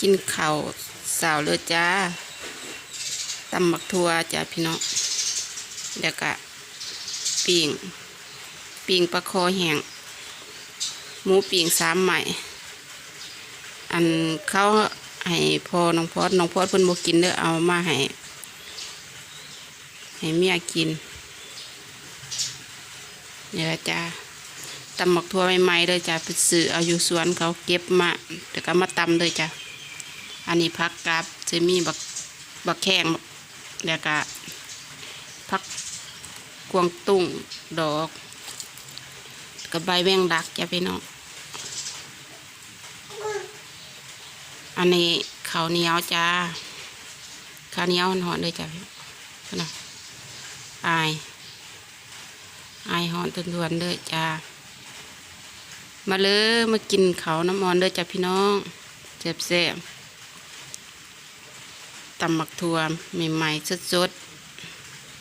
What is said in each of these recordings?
กินข้าวสาวเลยจ้าตำหมักทัวจ้าพี่น้องเดี๋ยวก็ปิ่งปิ่งปลาคอแห้งหมูปิ่งสามใหม่ อันเขาให้พอน้องพอดน้องพอดเพิ่นบ่กินเด้อเอามาให้ให้เมียกินเนี่ยละจ้า ตำหมักทั่วใหม่ๆเลยจ้าไปซื้อเอาอยู่สวนเขาเก็บมาเดี๋ยวก็มาตำเลยจ้าอันนี้พักกับจะมีบักบักแข้งแล้วก็พักกวงตุ้งดอกกับใบแวงดักจ้าพี่น้องอันนี้ข้าวเหนียวจ้าข้าวเหนียวหอนเลยจ้าพี่นะอายอายหอนตุนวนๆเลยจ้า มาเลยมากินเขาน้ำมอนเลยจ้าพี่น้องแซ่บๆตำหมักถั่วใหม่ๆสด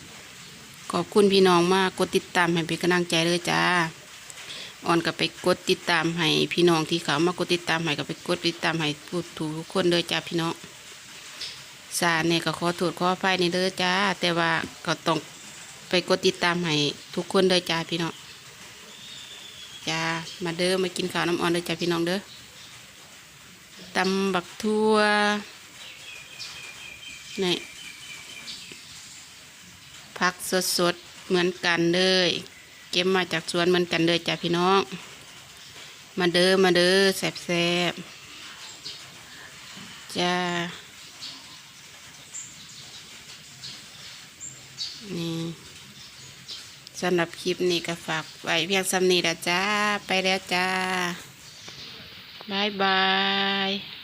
ๆขอบคุณพี่น้องมากกดติดตามให้เป็นกำลังใจเลยจ้าออนก็ไปกดติดตามให้พี่น้องที่เขามากดติดตามให้ก็ไปกดติดตามให้พูดถูกทุกคนเลยจ้าพี่น้องสาเนี่ยก็ขอโทษขออภัยในเด้อจ้า แต่ว่าก็ต้องไปกดติดตามให้ทุกคนเลยจ้าพี่น้อง จ้ามาเด้อมากินข้าวน้ำอ่อนเลยจ้าพี่น้องเด้อตำบักทั่วนี่ผักสดๆเหมือนกันเลยเก็บมาจากสวนเหมือนกันเลยจ้ะพี่น้อง มาเด้อมาเด้อแซ่บแซบๆจ้านี่ สำหรับคลิปนี้ก็ฝากไว้เพียงสำนีละจ้า ไปแล้วจ้าบายบาย